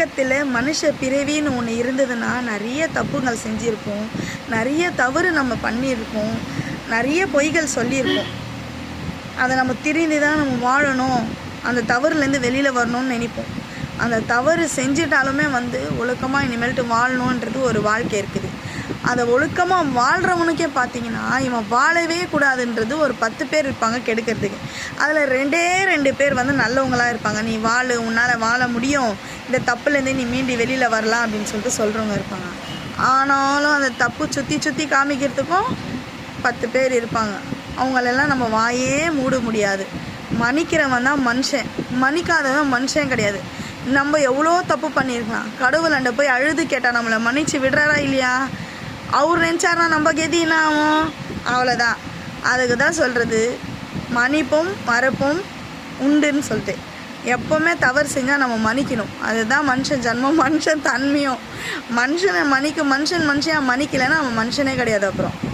உலகத்தில் மனுஷ பிறவின்னு ஒன்று இருந்ததுன்னா நிறைய தப்புகள் செஞ்சுருப்போம். நிறைய தவறு நம்ம பண்ணியிருக்கோம் நிறைய பொய்கள் சொல்லியிருக்கோம் அதை நம்ம திரிந்து தான் நம்ம வாழணும். அந்த தவறுலேருந்து வெளியில் வரணும்னு நினைப்போம். அந்த தவறு செஞ்சிட்டாலுமே வந்து ஒழுக்கமாக இனிமேல்ட்டு வாழணுன்றது ஒரு வாழ்க்கை இருக்குது. அதை ஒழுக்கமாக வாழ்கிறவனுக்கே பார்த்தீங்கன்னா இவன் வாழவே கூடாதுன்றது ஒரு பத்து பேர் இருப்பாங்க கெடுக்கிறதுக்கு. அதில் ரெண்டே ரெண்டு பேர் வந்து நல்லவங்களாக இருப்பாங்க. நீ வாழு உன்னால் வாழ முடியும். இந்த தப்புலேருந்து நீ மீண்டு வெளியில் வரலாம் அப்படின்னு சொல்லிட்டு சொல்கிறவங்க இருப்பாங்க. ஆனாலும் அந்த தப்பு சுற்றி சுற்றி காமிக்கிறதுக்கும் பத்து பேர் இருப்பாங்க. அவங்களெல்லாம் நம்ம வாயே மூட முடியாது. மன்னிக்கிறவன் தான் மனுஷன். மன்னிக்காதவன் மனுஷன் கிடையாது. நம்ம எவ்வளோ தப்பு பண்ணியிருக்கலாம். கடவுளாண்ட போய் அழுது கேட்டால் நம்மளை மன்னிச்சு விடுறாரா இல்லையா? அவர் நினச்சாருனா நம்ம கெதி என்ன ஆகும்? அவ்வளோதான் அதுக்கு தான் சொல்கிறது மன்னிப்பும் மறப்பும் உண்டுன்னு சொல்லிட்டு. எப்போவுமே தவறு செஞ்சால் நம்ம மன்னிக்கணும். அதுதான் மனுஷன் ஜன்மம் மனுஷன் தன்மையும். மனுஷனை மன்னிக்க மனுஷன் மனுஷன் மன்னிக்கலைன்னா நம்ம மனுஷனே கிடையாது அப்புறம்.